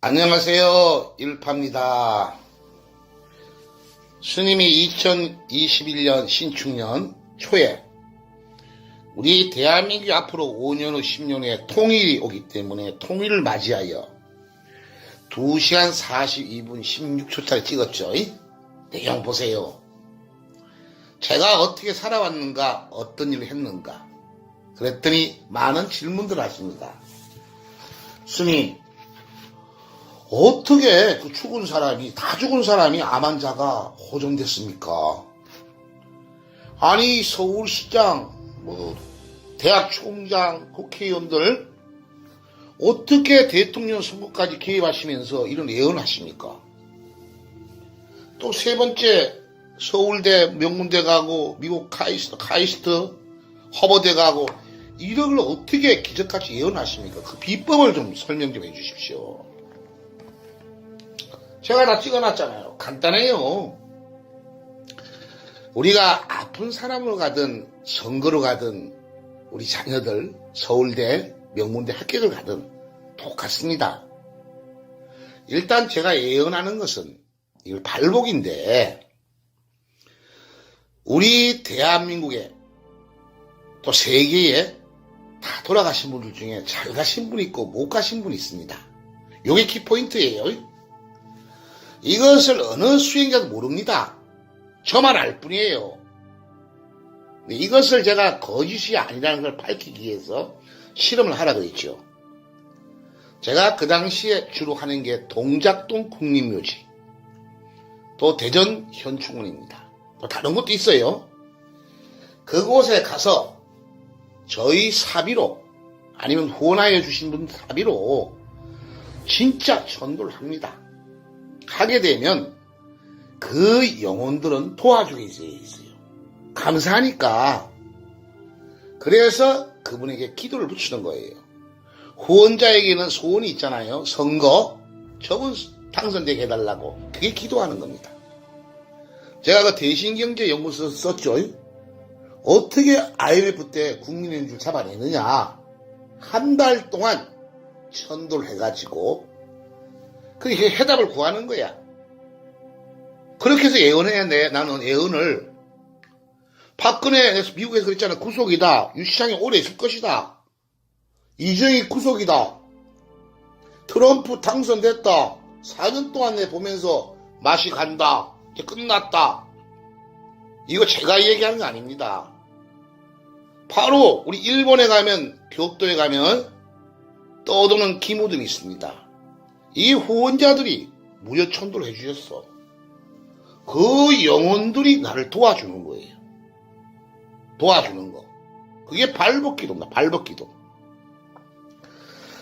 안녕하세요. 일파입니다. 스님이 2021년 신축년 초에 우리 대한민국이 앞으로 5년 후 10년 후에 통일이 오기 때문에 통일을 맞이하여 2시간 42분 16초짜리 찍었죠. 이? 내용 보세요. 제가 어떻게 살아왔는가, 어떤 일을 했는가. 그랬더니 많은 질문들 하십니다. 스님, 어떻게 그 죽은 사람이, 다 죽은 사람이 암 환자가 호전됐습니까? 아니, 서울시장, 뭐, 대학 총장, 국회의원들, 어떻게 대통령 선거까지 개입하시면서 이런 예언하십니까? 또 세 번째, 서울대, 명문대 가고, 미국 카이스트, 카이스트, 허버대 가고, 이런 걸 어떻게 기적같이 예언하십니까? 그 비법을 좀 설명 좀 해주십시오. 제가 다 찍어놨잖아요. 간단해요. 우리가 아픈 사람으로 가든 선거로 가든 우리 자녀들 서울대, 명문대 합격을 가든 똑같습니다. 일단 제가 예언하는 것은 이걸 발복인데 우리 대한민국에 또 세계에 다 돌아가신 분들 중에 잘 가신 분 있고 못 가신 분 있습니다. 요게 키포인트예요. 이것을 어느 수행자도 모릅니다. 저만 알 뿐이에요. 이것을 제가 거짓이 아니라는 걸 밝히기 위해서 실험을 하라 그랬죠. 제가 그 당시에 주로 하는 게 동작동 국립묘지, 또 대전 현충원입니다. 또 다른 것도 있어요. 그곳에 가서 저희 사비로 아니면 후원하여 주신 분 사비로 진짜 전도를 합니다. 하게 되면 그 영혼들은 도와주게 있어요. 감사하니까. 그래서 그분에게 기도를 붙이는 거예요. 후원자에게는 소원이 있잖아요. 선거. 저분 당선되게 해달라고. 그게 기도하는 겁니다. 제가 그 대신경제연구소 썼죠. 어떻게 IMF 때 국민연주 잡아내느냐. 한 달 동안 천도를 해가지고 그 해답을 구하는 거야. 그렇게 해서 예언해야 돼. 나는 예언을 박근혜 미국에서 그랬잖아. 구속이다. 유시장이 오래 있을 것이다. 이정희 구속이다. 트럼프 당선됐다. 4년 동안 내 보면서 맛이 간다. 이제 끝났다. 이거 제가 얘기하는 거 아닙니다. 바로 우리 일본에 가면 교토에 가면 떠도는 기모들이 있습니다. 이 후원자들이 무료 천도를 해주셨어. 그 영혼들이 나를 도와주는 거예요. 도와주는 거. 그게 발벗기도입니다. 발벗기도.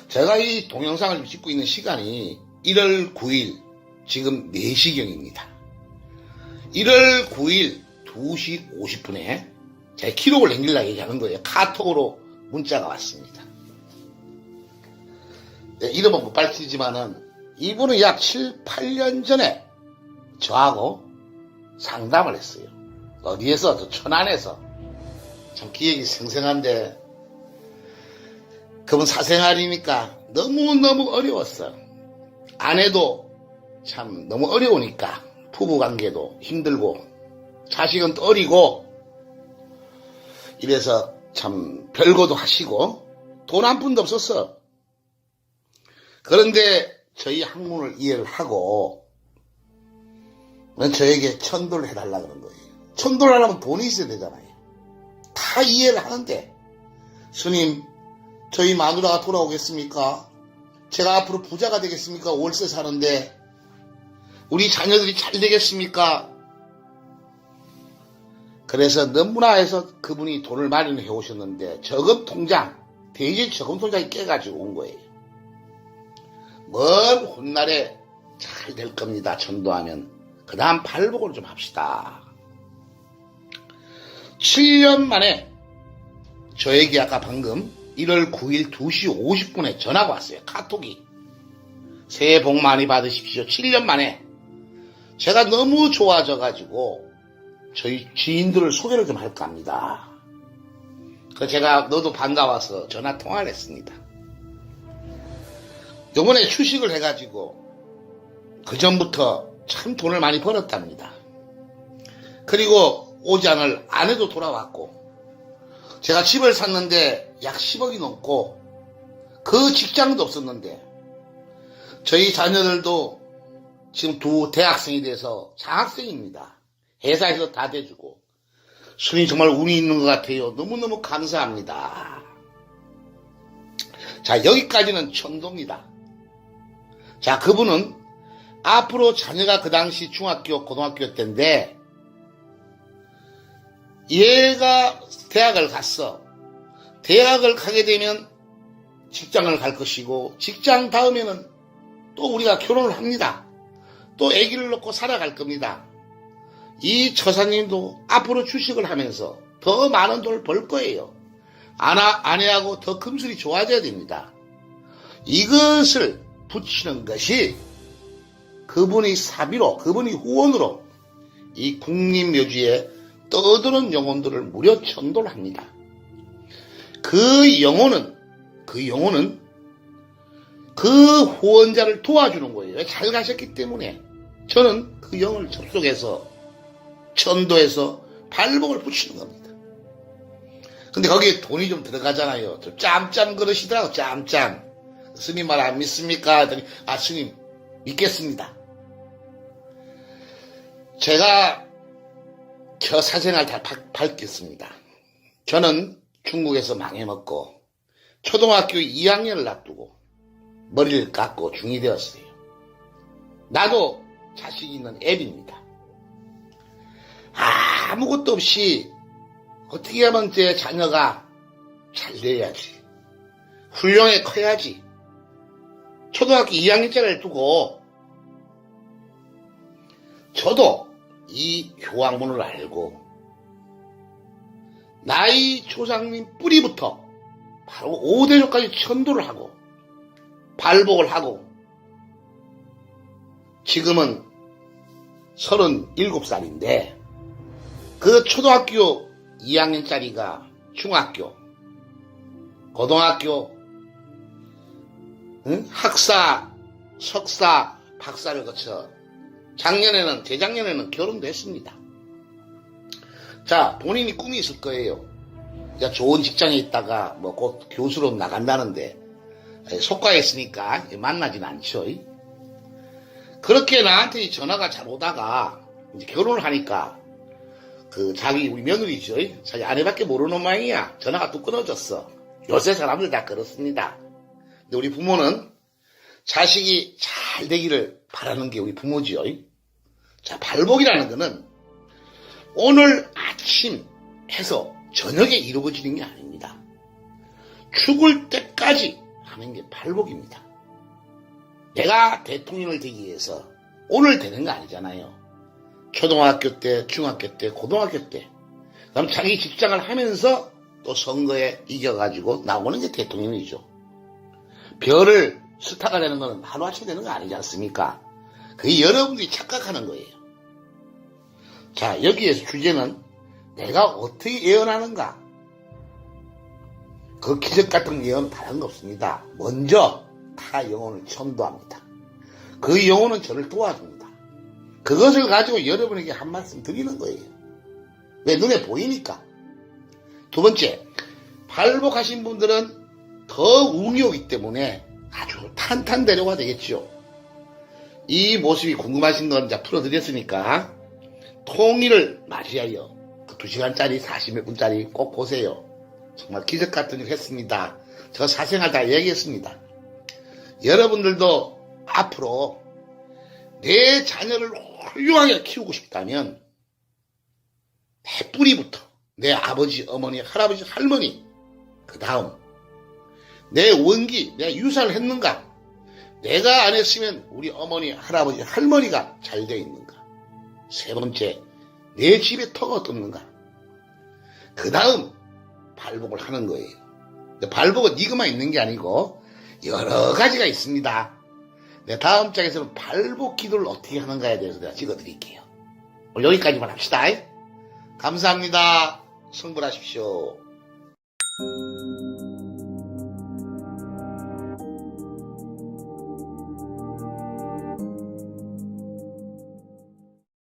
제가 이 동영상을 찍고 있는 시간이 1월 9일 지금 4시경입니다. 1월 9일 2시 50분에 제 기록을 남기려고 얘기하는 거예요. 카톡으로 문자가 왔습니다. 네, 이름은 못 밝히지만은 이분은 약 7, 8년 전에 저하고 상담을 했어요. 어디에서? 저 천안에서. 참 기억이 생생한데 그분 사생활이니까 너무너무 어려웠어. 아내도 참 너무 어려우니까 부부관계도 힘들고 자식은 또 어리고 이래서 참 별거도 하시고 돈 한 푼도 없었어. 그런데 저희 학문을 이해를 하고 저에게 천도를 해달라 그런 거예요. 천도를 하려면 돈이 있어야 되잖아요. 다 이해를 하는데 스님 저희 마누라가 돌아오겠습니까? 제가 앞으로 부자가 되겠습니까? 월세 사는데 우리 자녀들이 잘 되겠습니까? 그래서 너무나 해서 그분이 돈을 마련해 오셨는데 저금 통장 대신 저금 통장이 깨가지고 온 거예요. 먼 훗날에 잘 될 겁니다. 전도하면. 그 다음 발복을 좀 합시다. 7년 만에 저에게 아까 방금 1월 9일 2시 50분에 전화가 왔어요. 카톡이. 새해 복 많이 받으십시오. 7년 만에. 제가 너무 좋아져가지고 저희 지인들을 소개를 좀 할까 합니다. 그 제가 너도 반가워서 전화 통화를 했습니다. 요번에 추식을 해가지고 그 전부터 참 돈을 많이 벌었답니다. 그리고 오지안을 아내도 돌아왔고 제가 집을 샀는데 약 10억이 넘고 그 직장도 없었는데 저희 자녀들도 지금 두 대학생이 돼서 장학생입니다. 회사에서 다 대주고 스님 정말 운이 있는 것 같아요. 너무너무 감사합니다. 자 여기까지는 천도입니다. 자 그분은 앞으로 자녀가 그 당시 중학교 고등학교 때인데 얘가 대학을 갔어. 대학을 가게 되면 직장을 갈 것이고 직장 다음에는 또 우리가 결혼을 합니다. 또 아기를 놓고 살아갈 겁니다. 이 처사님도 앞으로 주식을 하면서 더 많은 돈을 벌 거예요. 아나, 아내하고 더 금슬이 좋아져야 됩니다. 이것을 붙이는 것이 그분이 사비로, 그분이 후원으로 이 국립묘지에 떠드는 영혼들을 무려 천도를 합니다. 그 영혼은, 그 영혼은 그 후원자를 도와주는 거예요. 잘 가셨기 때문에 저는 그 영을 접속해서 천도해서 발목을 붙이는 겁니다. 근데 거기에 돈이 좀 들어가잖아요. 좀 짬짬 그러시더라고, 짬짬. 스님 말 안 믿습니까? 했더니, 아, 스님, 믿겠습니다. 제가 저 사생활 다 밝- 밝혔습니다. 저는 중국에서 망해먹고, 초등학교 2학년을 앞두고, 머리를 깎고 중이 되었어요. 나도 자식 있는 애비입니다. 아무것도 없이 어떻게 하면 제 자녀가 잘 돼야지. 훌륭해 커야지. 초등학교 2학년짜리를 두고 저도 이 교황문을 알고 나이 조상님 뿌리부터 바로 5대조까지 천도를 하고 발복을 하고 지금은 37살인데 그 초등학교 2학년짜리가 중학교, 고등학교, 응? 학사, 석사, 박사를 거쳐 작년에는 재작년에는 결혼도 했습니다. 자 본인이 꿈이 있을 거예요. 야, 좋은 직장에 있다가 뭐 곧 교수로 나간다는데 속과에 있으니까 만나진 않죠. 그렇게 나한테 전화가 잘 오다가 이제 결혼을 하니까 그 자기 우리 며느리죠. 자기 아내밖에 모르는 모양이야. 전화가 뚝 끊어졌어. 요새 사람들 다 그렇습니다. 근데 우리 부모는 자식이 잘 되기를 바라는 게 우리 부모지요. 자, 발복이라는 거는 오늘 아침 해서 저녁에 이루어지는 게 아닙니다. 죽을 때까지 하는 게 발복입니다. 내가 대통령을 되기 위해서 오늘 되는 거 아니잖아요. 초등학교 때, 중학교 때, 고등학교 때. 그럼 자기 직장을 하면서 또 선거에 이겨가지고 나오는 게 대통령이죠. 별을 스타가 되는 건 하루아침에 되는 거 아니지 않습니까? 그게 여러분들이 착각하는 거예요. 자, 여기에서 주제는 내가 어떻게 예언하는가? 그 기적 같은 예언은 다른 거 없습니다. 먼저 타 영혼을 천도합니다. 그 영혼은 저를 도와줍니다. 그것을 가지고 여러분에게 한 말씀 드리는 거예요. 왜 눈에 보이니까. 두 번째, 발복하신 분들은 더 운이 오기 때문에 아주 탄탄대로가 되겠죠. 이 모습이 궁금하신 건 이제 풀어드렸으니까 통일을 맞이하여 그 2시간짜리 40몇 분짜리 꼭 보세요. 정말 기적 같은 일 했습니다. 저 사생활 다 얘기했습니다. 여러분들도 앞으로 내 자녀를 훌륭하게 키우고 싶다면 내 뿌리부터 내 아버지, 어머니, 할아버지, 할머니 그 다음 내 원기, 내가 유산을 했는가 내가 안 했으면 우리 어머니, 할아버지, 할머니가 잘 되어 있는가 세 번째 내 집에 터가 어떻는가 그 다음 발복을 하는 거예요. 발복은 이것만 있는 게 아니고 여러 가지가 있습니다. 네, 다음 장에서는 발복 기도를 어떻게 하는가에 대해서 내가 찍어 드릴게요. 오늘 여기까지만 합시다. 감사합니다. 성불하십시오.